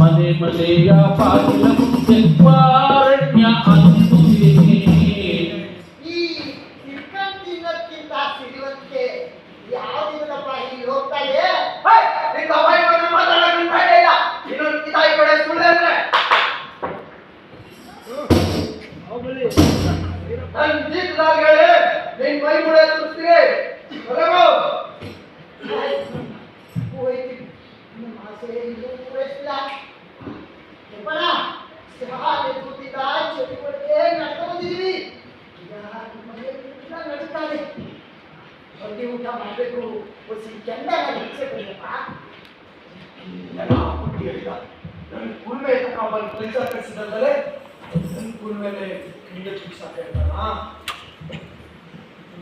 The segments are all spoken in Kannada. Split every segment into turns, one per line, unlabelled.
ಮನೆ ಮನೆಯ ಪಾಗಿಲ ಮುಂದೆ
ಕುಲ್ಮೆ ತಗೊಂಡು ಪೈಸಾ ಕಟ್ಟಿಸಿದ್ರೆ ನನ್ನ ಕುಲ್ಮೇಲೆ
ಹಿಂಗೆ ಚೂಸಾಕ ಹೇಳ್ತಾರ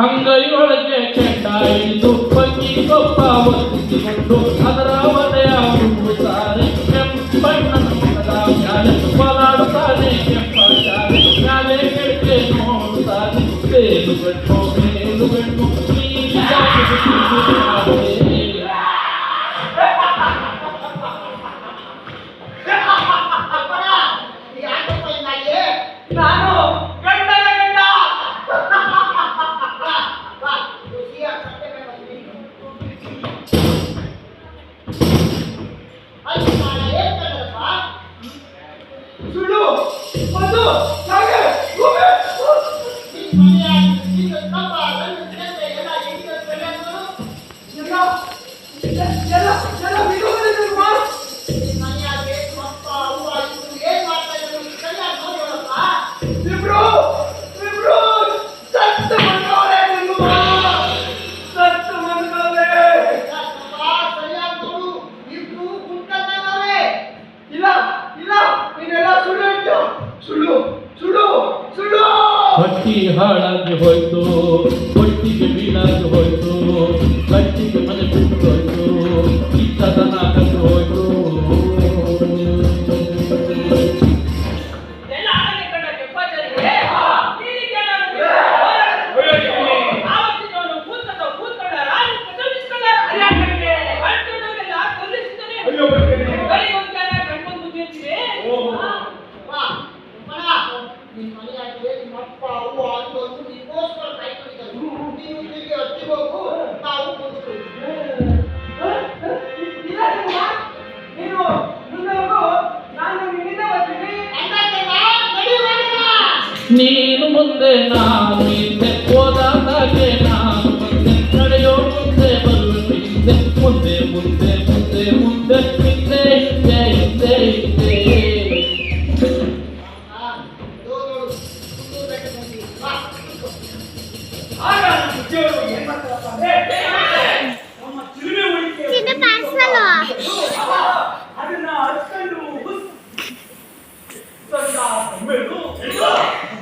ಅಂಗೈಯೊಳಗೆ ಕೆಂಡಾಯಿ ತುಪ್ಪಕ್ಕಿ ಕೊಪ್ಪ ಒತ್ತಿಸಿಕೊಂಡು ಅದರ ಒಡೆಯ ಮುಗುತ್ತಾರೆ ಕೆಂಪಣ್ಣ ಮ್ಯಾಲೆ ಬಲಾಡುತ್ತಾನೆ ಕೆಂಪ ಮ್ಯಾಲೆ ಕೆಳಗೆ ನೋಡುತ್ತಾನೆ
ತೇಲು ಕಟ್ಟೋಕೆ Thank you.
ಹಟ್ಟಿ ಹಾಳಾಗಿ ಹೋಯ್ತು ಹೊಟ್ಟಿಗೆ ಬೀಳಾಗಿ ಹೋಯ್ತು ಕಟ್ಟಿಗೆ ಮನೆ ಬಿಟ್ಟು ಹೋಯ್ತು ಇತ್ತದನ
ಕಂಡು ಹೋಯ್ತು. ನಿಮ್ಮ
ಅಪ್ಪ ಅವ್ವ ಅದು ಒಂದು ನಿಮಗೋಸ್ಕರ ಕಾಯ್ಕೊಂಡಿದ್ದಾರೆ ನಾವು
ನೀನು ಮುಂದೆ ನಾನು ನಿನ್ನಿಂದ ಬರ್ತೀನಿ
ನೀನು ಮುಂದೆ ನಾನು